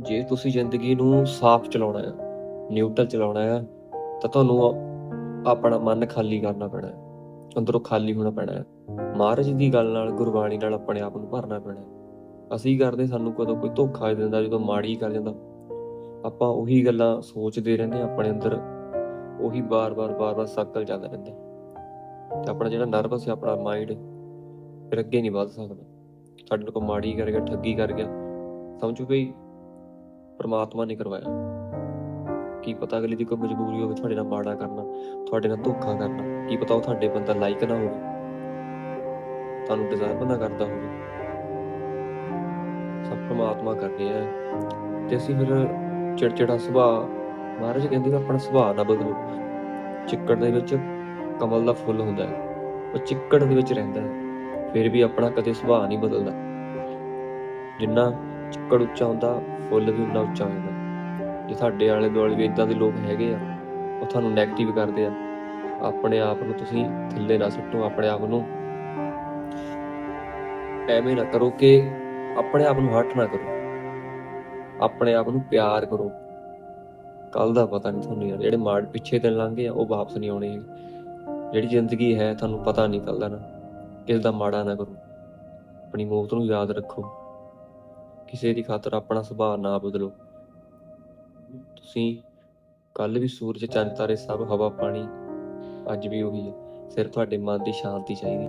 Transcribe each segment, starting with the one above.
ਜੇ ਤੁਸੀਂ ਜ਼ਿੰਦਗੀ ਨੂੰ ਸਾਫ਼ ਚਲਾਉਣਾ ਹੈ ਨਿਊਟਰਲ ਚਲਾਉਣਾ ਹੈ, ਤਾਂ ਤੁਹਾਨੂੰ ਆਪਣਾ ਮਨ ਖਾਲੀ ਕਰਨਾ ਪੈਣਾ ਹੈ, ਅੰਦਰੋਂ ਖਾਲੀ ਹੋਣਾ ਪੈਣਾ ਹੈ। ਮਹਾਰਾਜ ਦੀ ਗੱਲ ਨਾਲ, ਗੁਰਬਾਣੀ ਨਾਲ ਆਪਣੇ ਆਪ ਨੂੰ ਭਰਨਾ ਪੈਣਾ ਹੈ। ਅਸੀਂ ਕਰਦੇ ਸਾਨੂੰ ਕਦੋਂ ਕੋਈ ਧੋਖਾ ਦੇ ਦਿੰਦਾ, ਜਦੋਂ ਮਾੜੀ ਕਰ ਜਾਂਦਾ। ਆਪਾਂ ਉਹੀ ਗੱਲਾਂ ਸੋਚਦੇ ਰਹਿੰਦੇ ਹਾਂ, ਆਪਣੇ ਅੰਦਰ ਉਹੀ ਬਾਰ-ਬਾਰ ਬਾਰ-ਬਾਰ ਸਾਈਕਲ ਚੱਲਦਾ ਰਹਿੰਦਾ ਤੇ ਆਪਣਾ ਜਿਹੜਾ ਨਰਵਸ ਹੈ, ਆਪਣਾ ਮਾਈਂਡ ਫਿਰ ਅੱਗੇ ਨਹੀਂ ਵੱਧ ਸਕਦਾ। ਸਾਡੇ ਕੋਲ ਕੋਈ ਮਾੜੀ ਕਰ ਗਿਆ ਠੱਗੀ ਕਰ ਗਿਆ। ਸਮਝੋ ਵੀ ਪਰਮਾਤਮਾ ਨੇ ਕਰਵਾਇਆ। ਕੀ ਪਤਾ ਅਗਲੀ ਦੀ ਕੋਈ ਮਜਬੂਰੀ ਹੋਵੇ ਤੁਹਾਡੇ ਨਾਲ ਮਾੜਾ ਕਰਨਾ, ਤੁਹਾਡੇ ਨਾਲ ਧੋਖਾ ਕਰਨਾ। ਕੀ ਪਤਾ ਉਹ ਤੁਹਾਡੇ ਬੰਦਾ ਲਾਈਕ ਨਾ ਹੋਵੇ। ਤੁਹਾਨੂੰ ਡਿਜ਼ਾਇਰ ਨਾ ਕਰਦਾ ਹੋਵੇ। ਸਭ ਪ੍ਰਮਾਤਮਾ ਕਰਦੇ ਆ। ਤੇ ਅਸੀਂ ਫਿਰ ਚਿੜਚਿੜਾ ਸੁਭਾਅ, ਮਹਾਰਾਜ ਕਹਿੰਦੇ ਆਪਣਾ ਸੁਭਾਅ ਨਾ ਬਦਲੋ। ਚਿੱਕੜ ਦੇ ਵਿੱਚ ਕਮਲ ਦਾ ਫੁੱਲ ਹੁੰਦਾ ਹੈ। ਉਹ ਚਿੱਕੜ ਦੇ ਵਿੱਚ ਰਹਿੰਦਾ ਹੈ। ਫਿਰ ਵੀ ਆਪਣਾ ਕਦੇ ਸੁਭਾਅ ਨਹੀਂ ਬਦਲਦਾ। ਜਿੰਨਾ ਚਿੱਕੜ ਉੱਚਾ ਹੁੰਦਾ, ਫੁੱਲ ਵੀ ਉਨਾ ਉੱਚਾ ਹੁੰਦਾ ਜੇ ਤੁਹਾਡੇ ਆਲੇ ਦੁਆਲੇ ਵੀ ਇਦਾਂ ਦੇ ਲੋਕ ਹੈਗੇ ਆ, ਉਹ ਤੁਹਾਨੂੰ 네ਗੇਟਿਵ ਕਰਦੇ ਆ। ਆਪਣੇ ਆਪ ਨੂੰ ਤੁਸੀਂ ਥੱਲੇ ਨਾ ਸੁੱਟੋ, ਆਪਣੇ ਆਪ ਨੂੰ ਐਵੇਂ ਨਾ ਕਰੋ ਕਿ ਆਪਣੇ ਆਪ ਨੂੰ ਹਰਟ ਨਾ ਕਰੋ। ਆਪਣੇ ਆਪ ਨੂੰ ਪਿਆਰ ਕਰੋ। ਕੱਲ ਦਾ ਪਤਾ ਨਹੀਂ ਤੁਹਾਨੂੰ ਯਾਰ, ਜਿਹੜੇ ਮਾੜ ਪਿੱਛੇ ਦਿਨ ਲੰਘੇ ਆ, ਉਹ ਵਾਪਸ ਨਹੀਂ ਆਉਣੇ ਜਿਹੜੀ ਜ਼ਿੰਦਗੀ ਹੈ, ਤੁਹਾਨੂੰ ਪਤਾ ਨਹੀਂ ਕੱਲ ਦਾ ਨਾ, ਕਿਸ ਦਾ ਮਾੜਾ ਨਾ ਕਰੋ। ਆਪਣੀ ਮੌਤ ਨੂੰ ਯਾਦ ਰੱਖੋ। ਕਿਸੇ ਦੀ ਖਾਤਰ ਆਪਣਾ ਸੁਭਾਅ ਨਾ ਬਦਲੋ। ਤੁਸੀਂ ਕੱਲ ਵੀ ਸੂਰਜ, ਚੰਦ, ਤਾਰੇ, ਸਭ, ਹਵਾ, ਪਾਣੀ, ਅੱਜ ਵੀ ਉਹੀ ਹੈ। ਸਿਰਫ ਤੁਹਾਡੇ ਮਨ ਦੀ ਸ਼ਾਂਤੀ ਚਾਹੀਦੀ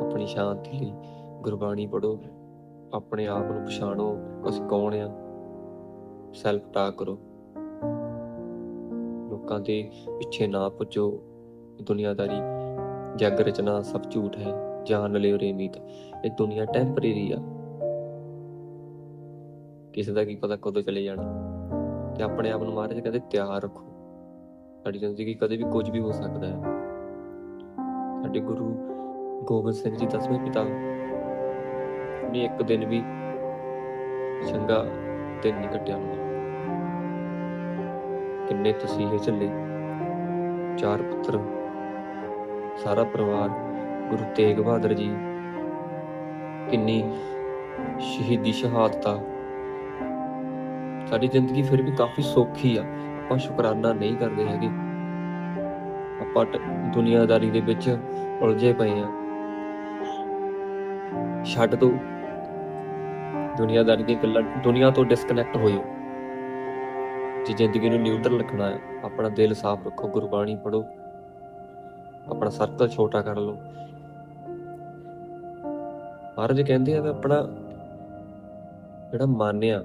ਆਪਣੀ ਸ਼ਾਂਤੀ ਲਈ ਗੁਰਬਾਣੀ ਪੜੋ ਆਪਣੇ ਆਪ ਨੂੰ ਪਛਾਣੋ, ਅਸੀਂ ਕੌਣ ਆ ਸੈਲਫ ਟਾਕ ਕਰੋ। ਲੋਕਾਂ ਦੇ ਪਿੱਛੇ ਨਾ ਪੁੱਜੋ। ਦੁਨੀਆਦਾਰੀ, ਜਗ ਰਚਨਾ ਸਭ ਝੂਠ ਹੈ। ਜਾਨ ਲਿਓ ਰੇ ਮੀਤ ਇਹ ਦੁਨੀਆ ਟੈਂਪਰੇਰੀ ਆ। ਕਿਸੇ ਦਾ ਕੀ ਪਤਾ ਕਦੋਂ ਚਲੇ ਜਾਣਾ। ਤੇ ਆਪਣੇ ਆਪ ਨੂੰ ਮਹਾਰਾਜ ਕਹਿੰਦੇ ਤਿਆਰ ਰੱਖੋ। ਸਾਡੀ ਜ਼ਿੰਦਗੀ ਕਦੇ ਵੀ ਕੁਝ ਵੀ ਹੋ ਸਕਦਾ ਹੈ। ਸਾਡੇ ਗੁਰੂ ਗੋਬਿੰਦ ਸਿੰਘ ਜੀ ਦਸਵੇਂ ਪਿਤਾ ਨੇ ਇੱਕ ਦਿਨ ਵੀ ਚੰਗਾ ਦਿਨ ਨਹੀਂ ਕੱਟਿਆ ਉਹਨਾਂ ਕਿੰਨੇ ਤੁਸੀਂ ਝੱਲੇ। ਚਾਰ ਪੁੱਤਰ, ਸਾਰਾ ਪਰਿਵਾਰ, ਗੁਰੂ ਤੇਗ ਬਹਾਦਰ ਜੀ। ਕਿੰਨੀ ਸ਼ਹੀਦੀ ਸ਼ਹਾਦਤਾਂ ਸਾਡੀ ਜ਼ਿੰਦਗੀ ਫਿਰ ਵੀ ਕਾਫੀ ਸੌਖੀ ਆ। ਆਪਾਂ ਸ਼ੁਕਰਾਨਾ ਨਹੀਂ ਕਰਦੇ ਹੈਗੇ। ਆਪਾਂ ਦੁਨੀਆਦਾਰੀ ਦੇ ਵਿੱਚ ਉਲਝੇ ਪਏ ਆ। ਛੱਡ ਦੋ। ਦੁਨੀਆਦਾਰੀ ਦੀਆਂ ਗੱਲਾਂ, ਦੁਨੀਆ ਤੋਂ ਡਿਸਕਨੈਕਟ ਹੋਇਓ ਜੇ ਜ਼ਿੰਦਗੀ ਨੂੰ ਨਿਊਟਰਲ ਰੱਖਣਾ ਹੈ, ਆਪਣਾ ਦਿਲ ਸਾਫ਼ ਰੱਖੋ, ਗੁਰਬਾਣੀ ਪੜੋ ਆਪਣਾ ਸਰਕਲ ਛੋਟਾ ਕਰ ਲਓ। ਮਹਾਰਾਜ ਕਹਿੰਦੇ ਆ ਵੀ ਆਪਣਾ ਜਿਹੜਾ ਮਨ ਆ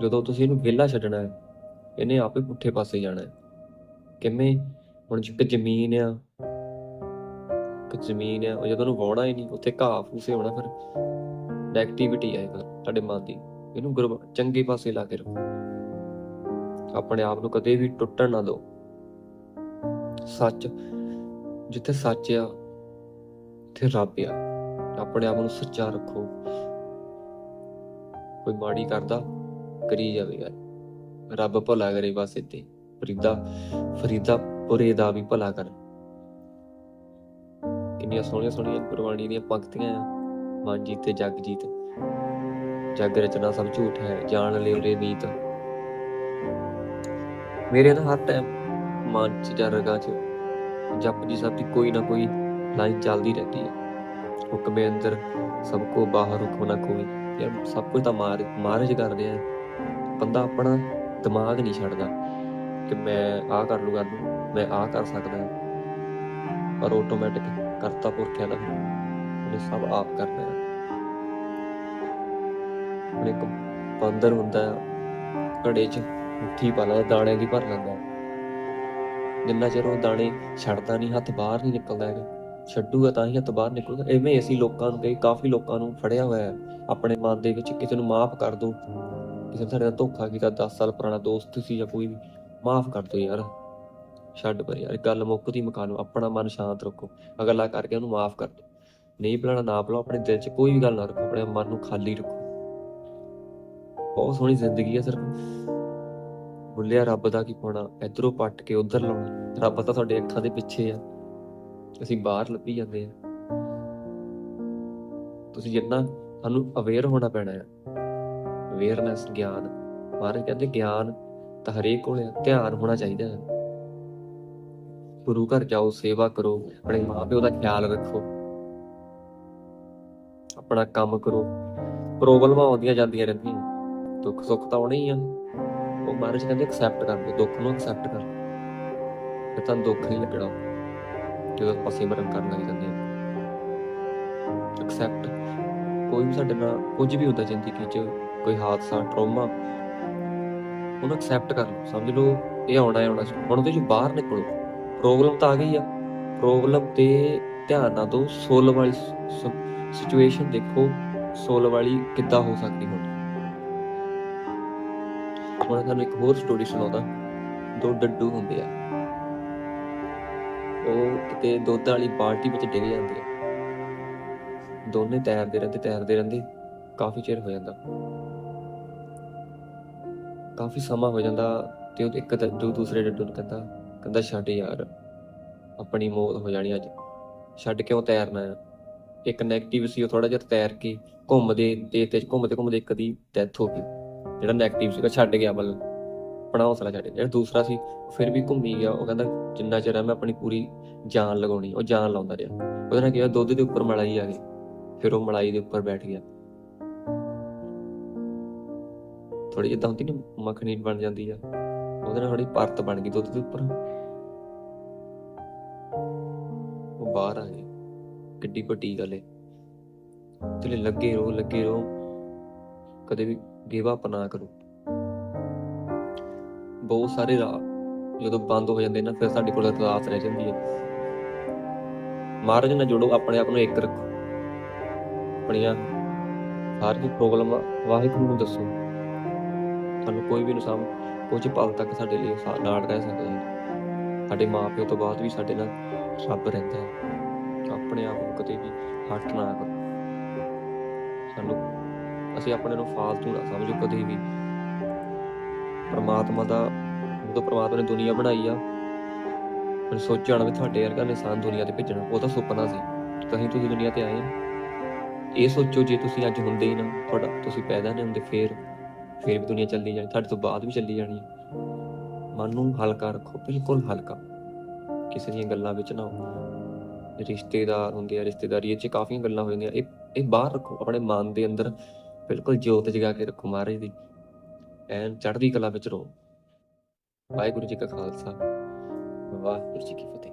ਜਦੋਂ ਤੁਸੀਂ ਇਹਨੂੰ ਵਿਹਲਾ ਛੱਡਣਾ ਹੈ, ਇਹਨੇ ਆਪੇ ਪੁੱਠੇ ਪਾਸੇ ਜਾਣਾ ਹੈ। ਕਿਵੇਂ? ਹੁਣ ਇੱਕ ਜ਼ਮੀਨ ਆ, ਇੱਕ ਜ਼ਮੀਨ ਆ, ਉਹ ਜਦੋਂ ਉਹਨੂੰ ਵਾਉਣਾ ਹੀ ਨਹੀਂ, ਉੱਥੇ ਘਾਹ ਫੂਸੇ ਹੋਣਾ ਫਿਰ ਨੈਗੇਟਿਵਿਟੀ ਆਏਗਾ ਤੁਹਾਡੇ ਮਨ ਦੀ। ਇਹਨੂੰ ਗੁਰ ਚੰਗੇ ਪਾਸੇ ਲਾ ਕੇ ਰੱਖੋ। ਆਪਣੇ ਆਪ ਨੂੰ ਕਦੇ ਵੀ ਟੁੱਟਣ ਨਾ ਦਿਓ। ਸੱਚ, ਜਿੱਥੇ ਸੱਚ ਆ, ਉੱਥੇ ਰੱਬ ਆ। ਆਪਣੇ ਆਪ ਨੂੰ ਸੱਚਾ ਰੱਖੋ। ਕੋਈ ਮਾੜੀ ਕਰਦਾ ਕਰੀ ਜਾਵੇ ਯਾਰ। ਰੱਬ ਭਲਾ ਕਰੇ ਬਸ ਇੱਥੇ। ਫਰੀਦਾ ਫਰੀਦਾ ਪੁਰੇ ਦਾ ਵੀ ਭਲਾ ਕਰ। ਕਿੰਨੀਆਂ ਸੋਹਣੀਆਂ ਸੋਹਣੀਆਂ ਗੁਰਬਾਣੀ ਦੀਆਂ ਪੰਕਤੀਆਂ ਆ। ਮਨ ਜੀਤੇ, ਜਗ ਜੀਤ। ਜਗ ਰਚਨਾ ਸਭ ਝੂਠ ਹੈ, ਜਾਣ ਲਿਓ ਰੇ ਨੀਤ ਮੇਰੇ ਨਾ ਹਰ ਟਾਈਮ ਮਨ ਚ ਜਾਂ ਰਗਾਂ ਚ ਜਪ ਜੀ ਸਾਹਿਬ ਦੀ ਕੋਈ ਨਾ ਕੋਈ ਲਾਈਨ ਚੱਲਦੀ ਰਹਿੰਦੀ ਹੈ। ਹੁਕਮੇ ਅੰਦਰ ਸਭ ਕੋ ਬਾਹਰ ਹੁਕਮ ਨਾ ਕੋਈ ਯਾਰ ਸਭ ਕੁਝ ਤਾਂ ਮਾਰ ਮਹਾਰਾਜ ਕਰਦੇ ਆ। ਬੰਦਾ ਆਪਣਾ ਦਿਮਾਗ ਨਹੀਂ ਛੱਡਦਾ ਕਿ ਮੈਂ ਆਹ ਕਰ ਲੂਗਾ ਮੈਂ ਆਹ ਕਰ ਸਕਦਾ। ਪਰ ਆਟੋਮੈਟਿਕ ਕਰਤਾ ਪੁਰਖਿਆ ਦਾ ਉਹਨੇ ਸਭ ਆਪ ਕਰਨਾ ਹੈ। ਹੁਣ ਇੱਕ ਬੰਦਰ ਹੁੰਦਾ ਘੜੇ 'ਚ ਮੁੱਠੀ ਪਾ ਲੈਂਦਾ ਦਾਣੇ ਦੀ ਭਰ ਲੈਂਦਾ। ਜਿੰਨਾ ਚਿਰ ਉਹ ਦਾਣੇ ਛੱਡਦਾ ਨਹੀਂ, ਹੱਥ ਬਾਹਰ ਨਹੀਂ ਨਿਕਲਦਾ ਹੈਗਾ। ਛੱਡੂਗਾ ਤਾਂ ਹੀ ਹੱਥ ਬਾਹਰ ਨਿਕਲੂਗਾ ਐਵੇਂ ਅਸੀਂ ਲੋਕਾਂ ਨੂੰ ਕਈ, ਕਾਫੀ ਲੋਕਾਂ ਨੂੰ ਫੜਿਆ ਹੋਇਆ ਹੈ। ਆਪਣੇ ਮਨ ਦੇ ਵਿੱਚ ਕਿਸੇ ਨੂੰ ਮਾਫ ਕਰ ਦੋ। ਕਿਸੇ ਨੇ ਸਾਡੇ ਨਾਲ ਧੋਖਾ ਕੀਤਾ 10 ਸਾਲ ਪੁਰਾਣਾ ਦੋਸਤ ਸੀ ਜਾਂ ਕੋਈ ਵੀ, ਮਾਫ ਕਰ ਦਿਓ ਯਾਰ। ਛੱਡ ਪਰ ਯਾਰ, ਗੱਲ ਮੁੱਕਦੀ ਮੁਕਾ ਲਓ ਆਪਣਾ ਮਨ ਸ਼ਾਂਤ ਰੱਖੋ। ਅਗਲਾ ਕਰਕੇ ਉਹਨੂੰ ਮਾਫ ਕਰ ਦਿਓ। ਨਹੀਂ ਬੁਲਾਣਾ ਨਾ ਬੁਲਾਓ ਆਪਣੇ ਦਿਲ 'ਚ ਕੋਈ ਵੀ ਗੱਲ ਨਾ ਰੱਖੋ, ਆਪਣੇ ਮਨ ਨੂੰ ਖਾਲੀ ਰੱਖੋ। ਬਹੁਤ ਸੋਹਣੀ ਜ਼ਿੰਦਗੀ ਹੈ ਸਿਰਫ। ਬੁੱਲਿਆ ਰੱਬ ਦਾ ਕੀ ਪਾਉਣਾ, ਇਧਰੋਂ ਪੱਟ ਕੇ ਉਧਰ ਲਾਉਣਾ। ਰੱਬ ਤਾਂ ਤੁਹਾਡੇ ਅੱਖਾਂ ਦੇ ਪਿੱਛੇ ਆ। ਅਸੀਂ ਬਾਹਰ ਲੱਭੀ ਜਾਂਦੇ ਆ। ਤੁਸੀਂ ਜਿੰਨਾ ਸਾਨੂੰ ਅਵੇਅਰ ਹੋਣਾ ਪੈਣਾ ਹੈ ਅਵੇਅਰਨੈਸ ਗਿਆਨ। ਮਹਾਰਾਜ ਕਹਿੰਦੇ, ਗਿਆਨ ਤਾਂ ਹਰੇਕ ਕੋਲ ਧਿਆਨ ਹੋਣਾ ਚਾਹੀਦਾ। ਹੈ ਗੁਰੂ ਘਰ ਜਾਓ, ਸੇਵਾ ਕਰੋ, ਆਪਣੇ ਮਾਪਿਓ ਦਾ ਖਿਆਲ ਰੱਖੋ। ਆਪਣਾ ਕੰਮ ਕਰੋ। ਪ੍ਰੋਬਲਮਾਂ ਆਉਂਦੀਆਂ ਜਾਂਦੀਆਂ ਰਹਿੰਦੀਆਂ। ਦੁੱਖ ਸੁੱਖ ਤਾਂ ਆਉਣੇ ਹੀ ਆ। ਉਹ ਮਹਾਰਾਜ ਕਹਿੰਦੇ ਐਕਸੈਪਟ ਕਰ ਲਓ ਦੁੱਖ ਨੂੰ ਐਕਸੈਪਟ ਕਰ। ਫਿਰ ਤਾਂ ਦੁੱਖ ਨਹੀਂ ਲੱਗਣਾ। ਜਦੋਂ ਆਪਾਂ ਸਿਮਰਨ ਕਰਨ ਲੱਗ ਜਾਂਦੇ ਹਾਂ। ਐਕਸੈਪਟ ਕੋਈ ਵੀ ਸਾਡੇ ਨਾਲ ਕੁਝ ਵੀ ਹੁੰਦਾ ਜ਼ਿੰਦਗੀ 'ਚ ਕੋਈ ਹਾਦਸਾ ਟਰੋਮਾ ਉਹਨੂੰ ਐਕਸੈਪਟ ਕਰ ਲਓ। ਸਮਝ ਲਓ, ਇਹ ਆਉਣਾ ਹੈ ਆਉਣਾ ਹੁਣ ਉਹਦੇ ਚੋਂ ਬਾਹਰ ਨਿਕਲੋ। ਪ੍ਰੋਬਲਮ ਤਾਂ ਆ ਗਈ ਆ। ਪ੍ਰੋਬਲਮ ਤੇ ਧਿਆਨ ਨਾ ਦਿਓ। ਸੋਲ ਵਾਲੀ ਸਿਚੁਏਸ਼ਨ ਦੇਖੋ। ਸੋਲ ਵਾਲੀ ਕਿੱਦਾਂ ਹੋ ਸਕਦੀ ਹੁਣ। ਹੁਣ ਤੁਹਾਨੂੰ ਇੱਕ ਹੋਰ ਸਟੋਰੀ ਸੁਣਾਉਂਦਾ। ਦੋ ਡੱਡੂ ਹੁੰਦੇ ਆ। ਉਹ ਕਿਤੇ ਦੁੱਧ ਵਾਲੀ ਬਾਲਟੀ ਵਿੱਚ ਡਿੱਗ ਜਾਂਦੇ ਆ। ਦੋਨੇ ਤੈਰਦੇ ਰਹਿੰਦੇ ਤੈਰਦੇ ਰਹਿੰਦੇ। ਕਾਫੀ ਚਿਰ ਹੋ ਜਾਂਦਾ। ਕਾਫੀ ਸਮਾਂ ਹੋ ਜਾਂਦਾ ਤੇ ਉਹ ਇੱਕ ਡੱਡੂ ਦੂਸਰੇ ਡੱਡੂ ਨੂੰ ਕਹਿੰਦਾ ਕਹਿੰਦਾ, ਛੱਡ ਯਾਰ, ਆਪਣੀ ਮੌਤ ਹੋ ਜਾਣੀ ਅੱਜ। ਛੱਡ ਕਿਉਂ ਤੈਰਨਾ ਹੈ ਇੱਕ 네ਗੇਟਿਵ ਸੀ, ਉਹ ਥੋੜਾ ਜਿਹਾ ਤੈਰ ਕੇ ਘੁੰਮਦੇ ਤੇ ਤੇ ਘੁੰਮਦੇ ਘੁੰਮਦੇ ਇੱਕ ਦੀ ਡੈਥ ਹੋ ਗਈ। ਜਿਹੜਾ 네ਗੇਟਿਵ ਸੀਗਾ, ਛੱਡ ਗਿਆ ਮਤਲਬ ਆਪਣਾ ਹੌਸਲਾ ਛੱਡ ਗਿਆ। ਜਿਹੜਾ ਦੂਸਰਾ ਸੀ ਫਿਰ ਵੀ ਘੁੰਮੀ ਗਿਆ। ਉਹ ਕਹਿੰਦਾ, ਜਿੰਨਾ ਚਿਰ ਹੈ ਮੈਂ ਆਪਣੀ ਪੂਰੀ ਜਾਨ ਲਗਾਉਣੀ ਉਹ ਜਾਨ ਲਾਉਂਦਾ ਰਿਹਾ। ਉਹਦੇ ਨਾਲ ਕਿਹਾ ਦੁੱਧ ਦੇ ਉੱਪਰ ਮਲਾਈ ਆ ਗਈ। ਫਿਰ ਉਹ ਮਲਾਈ ਦੇ ਉੱਪਰ ਬੈਠ ਗਿਆ। ਥੋੜੀ ਜਿਹਾ ਹੁੰਦੀ ਨਾ, ਮੱਖਣੀ ਬਣ ਜਾਂਦੀ ਆ। ਉਹਦੇ ਨਾਲ ਥੋੜੀ ਪਰਤ ਬਣ ਗਈ ਦੁੱਧ ਦੇ ਉੱਪਰ। ਉਹ ਬਾਹਰ ਆ ਗਏ। ਕਿੱਡੀ ਵੱਡੀ ਗੱਲ ਏ। ਤੇ ਲੱਗੇ ਰਹੋ ਲੱਗੇ ਰਹੋ। ਕਦੇ ਵੀ ਗਿਵ ਅਪ ਕਰੋ। ਬਹੁਤ ਸਾਰੇ ਰਾਹ ਜਦੋਂ ਬੰਦ ਹੋ ਜਾਂਦੇ ਨਾ ਫਿਰ ਸਾਡੇ ਕੋਲ ਅਰਦਾਸ ਰਹਿ ਜਾਂਦੀ ਹੈ ਮਹਾਰਾਜ ਨਾਲ ਜੁੜੋ, ਆਪਣੇ ਆਪ ਨੂੰ ਇੱਕ ਰੱਖੋ। ਆਪਣੀਆਂ ਸਾਰੀਆਂ ਪ੍ਰੋਬਲਮਾਂ ਵਾਹਿਗੁਰੂ ਨੂੰ ਦੱਸੋ। ਤੁਹਾਨੂੰ ਕੋਈ ਵੀ ਨੁਕਸਾਨ ਕੁਝ ਪਲ ਤੱਕ ਸਾਡੇ ਲਈ ਸਾ- ਨਾਲ ਰਹਿ ਸਕਦਾ ਹੈ। ਸਾਡੇ ਮਾਪਿਓ ਤੋਂ ਬਾਅਦ ਵੀ ਸਾਡੇ ਨਾਲ ਰੱਬ ਰਹਿੰਦਾ ਹੈ। ਆਪਣੇ ਆਪ ਨੂੰ ਕਦੇ ਵੀ ਹੱਟ ਨਾ ਕਰੋ। ਸਾਨੂੰ, ਅਸੀਂ ਆਪਣੇ ਨੂੰ ਫਾਲਤੂ ਨਾ ਸਮਝੋ ਕਦੇ ਵੀ। ਪ੍ਰਮਾਤਮਾ ਦਾ, ਜਦੋਂ ਪ੍ਰਮਾਤਮਾ ਨੇ ਦੁਨੀਆ ਬਣਾਈ ਆ ਹੁਣ ਸੋਚਿਆ ਹੋਣਾ ਵੀ ਤੁਹਾਡੇ ਵਰਗਾ ਇਨਸਾਨ ਦੁਨੀਆ ਤੇ ਭੇਜਣਾ ਉਹਦਾ ਸੁਪਨਾ ਸੀ। ਤਾਂ ਹੀ ਤੁਸੀਂ ਦੁਨੀਆ ਤੇ ਆਏ ਆ। ਇਹ ਸੋਚੋ ਜੇ ਤੁਸੀਂ ਅੱਜ ਹੁੰਦੇ ਹੀ ਨਾ, ਤੁਹਾਡਾ, ਤੁਸੀਂ ਪੈਦਾ ਨਹੀਂ ਹੁੰਦੇ, ਫੇਰ ਫੇਰ ਵੀ ਦੁਨੀਆ ਚੱਲੀ ਜਾਣੀ ਤੁਹਾਡੇ ਤੋਂ ਬਾਅਦ ਵੀ ਚੱਲੀ ਜਾਣੀ ਮਨ ਨੂੰ ਹਲਕਾ ਰੱਖੋ, ਬਿਲਕੁਲ ਹਲਕਾ। ਕਿਸੇ ਦੀਆਂ ਗੱਲਾਂ ਵਿੱਚ ਨਾ ਆਓ। ਰਿਸ਼ਤੇਦਾਰ ਹੁੰਦੇ ਆ, ਰਿਸ਼ਤੇਦਾਰੀ ਇਹ ਚ ਕਾਫੀਆਂ ਗੱਲਾਂ ਹੋ ਜਾਂਦੀਆਂ। ਇਹ ਇਹ ਬਾਹਰ ਰੱਖੋ, ਆਪਣੇ ਮਨ ਦੇ ਅੰਦਰ ਬਿਲਕੁਲ ਜੋਤ ਜਗਾ ਕੇ ਰੱਖੋ ਮਹਾਰਾਜ ਦੀ। ਐਨ ਚੜ੍ਹਦੀ ਕਲਾ ਵਿੱਚ ਰਹੋ। ਵਾਹਿਗੁਰੂ ਜੀ ਕਾ ਖਾਲਸਾ। ਵਾਹਿਗੁਰੂ ਜੀ ਕੀ ਫਤਿਹ।